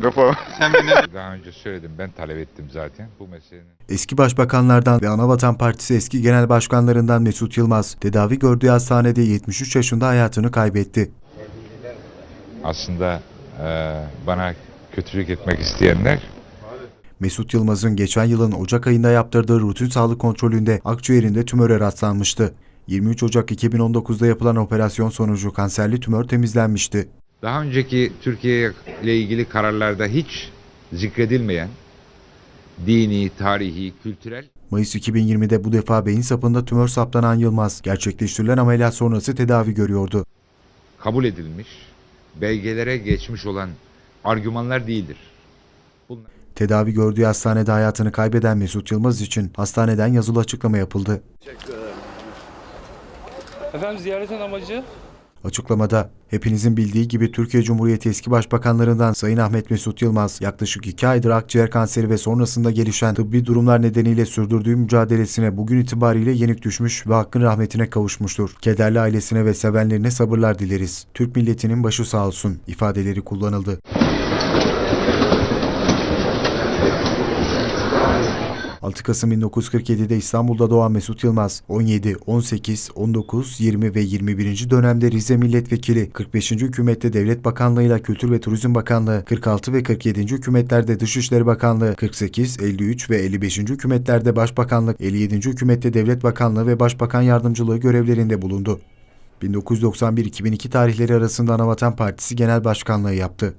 taktım kafama. Sen beni Daha önce söyledim ben talep ettim zaten bu meselenin. Eski başbakanlardan ve Anavatan Partisi eski genel başkanlarından Mesut Yılmaz, tedavi gördüğü hastanede 73 yaşında hayatını kaybetti. Aslında e, bana kötülük etmek isteyenler Mesut Yılmaz'ın geçen yılın Ocak ayında yaptırdığı rutin sağlık kontrolünde akciğerinde tümöre rastlanmıştı. 23 Ocak 2019'da yapılan operasyon sonucu kanserli tümör temizlenmişti. Daha önceki Türkiye ile ilgili kararlarda hiç zikredilmeyen dini, tarihi, kültürel Mayıs 2020'de bu defa beyin sapında tümör saptanan Yılmaz, gerçekleştirilen ameliyat sonrası tedavi görüyordu. kabul edilmiş, belgelere geçmiş olan argümanlar değildir. Bunlar Tedavi gördüğü hastanede hayatını kaybeden Mesut Yılmaz için hastaneden yazılı açıklama yapıldı. Efendim ziyaretin amacı Açıklamada hepinizin bildiği gibi Türkiye Cumhuriyeti eski başbakanlarından Sayın Ahmet Mesut Yılmaz yaklaşık 2 aydır akciğer kanseri ve sonrasında gelişen tıbbi durumlar nedeniyle sürdürdüğü mücadelesine bugün itibariyle yenik düşmüş ve hakkın rahmetine kavuşmuştur. Kederli ailesine ve sevenlerine sabırlar dileriz. Türk milletinin başı sağ olsun ifadeleri kullanıldı. 6 Kasım 1947'de İstanbul'da doğan Mesut Yılmaz, 17, 18, 19, 20 ve 21. dönemde Rize Milletvekili, 45. hükümette Devlet Bakanlığı'yla Kültür ve Turizm Bakanlığı, 46 ve 47. hükümetlerde Dışişleri Bakanlığı, 48, 53 ve 55. hükümetlerde Başbakanlık, 57. hükümette Devlet Bakanlığı ve Başbakan Yardımcılığı görevlerinde bulundu. 1991-2002 tarihleri arasında Anavatan Partisi Genel Başkanlığı yaptı.